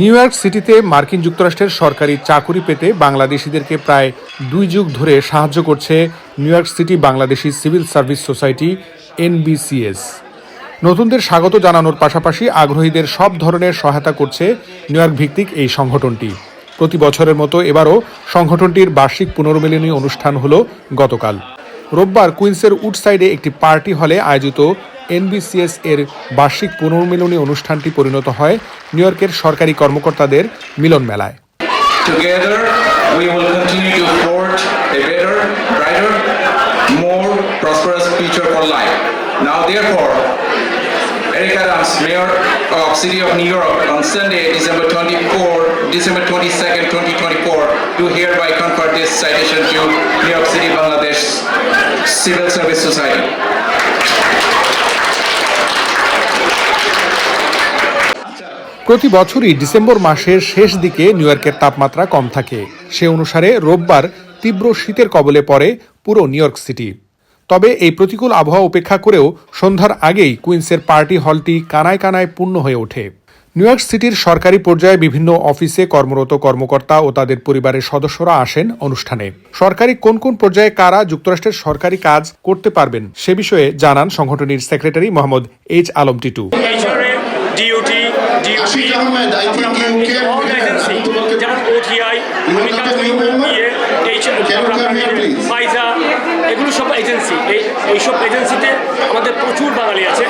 New York সিটিতে মার্কিন যুক্তরাষ্ট্রের সরকারি চাকুরি পেতে বাংলাদেশিদেরকে প্রায় দুই যুগ ধরে সাহায্য করছে New York City Bangladeshi civil service society, NBCS. নতুনদের স্বাগত জানানোর পাশাপাশি আগ্রহীদের সব ধরনের সহায়তা করছে নিউ ইয়র্ক ভিত্তিক এই সংগঠনটি। প্রতি বছরের মতো এবারও সংগঠনটির বার্ষিক পুনর্মিলনী অনুষ্ঠান হল গতকাল। রোববার কুইন্সের উডসাইডে একটি পার্টি হলে আয়োজিত এনবিসিএস এর বার্ষিক পুনর্মিলনী অনুষ্ঠানটি পরিণত হয় নিউ ইয়র্কের সরকারি কর্মকর্তাদের মিলন মেলায় Together, we will continue to forge a better, brighter, more prosperous future for life. Now, therefore, Eric Adams, Mayor of City of New York, on Sunday, December 24, December 22nd, 2024, do hereby confer this citation to New York City, Bangladesh Civil Service Society. প্রতি বছরই December মাসের শেষ দিকে new ইয়র্কের তাপমাত্রা কম থাকে। সে অনুসারে রোববার তীব্র শীতের কবলে পড়ে পুরো নিউ ইয়র্ক সিটি তবে এই প্রতিকূল আবহাওয়া উপেক্ষা করেও সন্ধ্যার আগেই কুইন্সের পার্টি হলটি কানায় কানায় পূর্ণ হয়ে ওঠে। নিউ ইয়র্ক সিটির সরকারি পর্যায়ে বিভিন্ন অফিসে কর্মরত কর্মকর্তা ও তাদের পরিবারের সদস্যরা আসেন অনুষ্ঠানে। সরকারি কোন কোন পর্যায়ে কারা যুক্তরাষ্ট্রের সরকারি কাজ করতে পারবেন সে বিষয়ে জানান সংগঠনের secretary Mohammad H Alam Titu. DOT. Agency যেমন ওটিআই? ফাইজা এগুলো সব এজেন্সি এই এইসব এজেন্সিতে আমাদের প্রচুর বাঙালি আছে।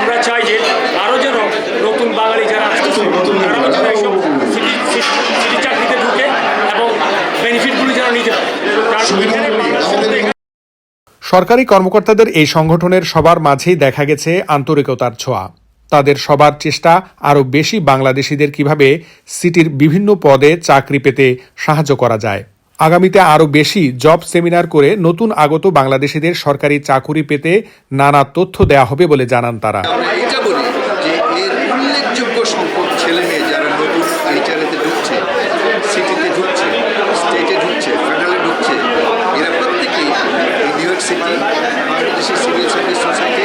আমরা চাই যে আরও যেন নতুন বাঙালি যারা আসতেছে তারাও এইসব সিটি সিটি চাকরিতে ঢুকে এবং বেনিফিটগুলো যেন নিতে পারে। কারণ সুবিধা এখানে হবে, বাংলাদেশের আমাদের মধ্যে সরকারি কর্মকর্তাদের এই সংগঠনের সবার মাঝেই দেখা গেছে আন্তরিকতার ছোঁয়া। তাদের সবার চেষ্টা আরও বেশি বাংলাদেশিদের কীভাবে সিটির বিভিন্ন পদে চাকরি পেতে সাহায্য করা যায়। আগামীতে আরও বেশি জব সেমিনার করে নতুন আগত বাংলাদেশিদের সরকারি চাকুরি পেতে নানা তথ্য দেয়া হবে বলে জানান তারা আমরা এটা বলি যে এর উল্লেখযোগ্য সংখ্যক ছেলে মেয়ে যারা নতুন এইচআরএতে ঢুকছে সিটিতে ঢুকছে স্টেটে ঢুকছে ফেডারেলে ঢুকছে এরা প্রত্যেকেই এই নিউ ইয়র্ক সিটি বাংলাদেশের সিভিল সার্ভিস সোসাইটি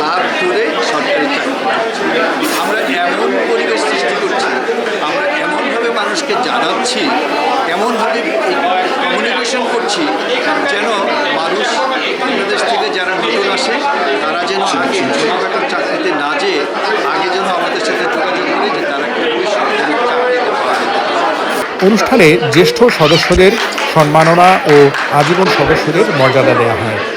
হাত ধরে সরকারি চাকরি করছে আমরা এমন পরিবেশ সৃষ্টি করছি আমরা এমনভাবে মানুষকে জানাচ্ছি এমনভাবে কমিউনিকেশন করছি যেন মানুষ বাংলাদেশ থেকে যারা নতুন আসে, তারা যেন ছোটোখাটো চাকরিতে না যেয়ে আগে যেন আমাদের সাথে যোগাযোগ করে যে তারা। অনুষ্ঠানে জ্যেষ্ঠ সদস্যদের সম্মাননা ও আজীবন সদস্যদের মর্যাদা দেওয়া হয়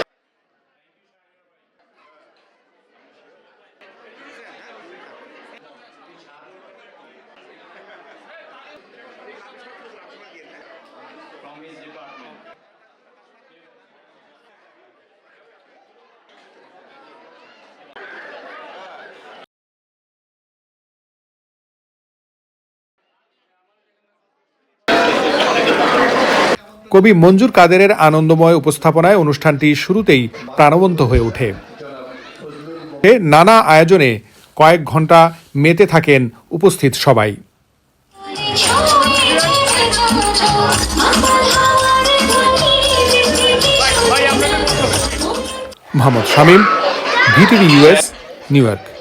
কবি মঞ্জুর কাদেরের আনন্দময় উপস্থাপনায় অনুষ্ঠানটি শুরুতেই প্রাণবন্ত হয়ে ওঠে। নানা আয়োজনে কয়েক ঘণ্টা মেতে থাকেন উপস্থিত সবাই। Mohammad Shamim VTV US New York.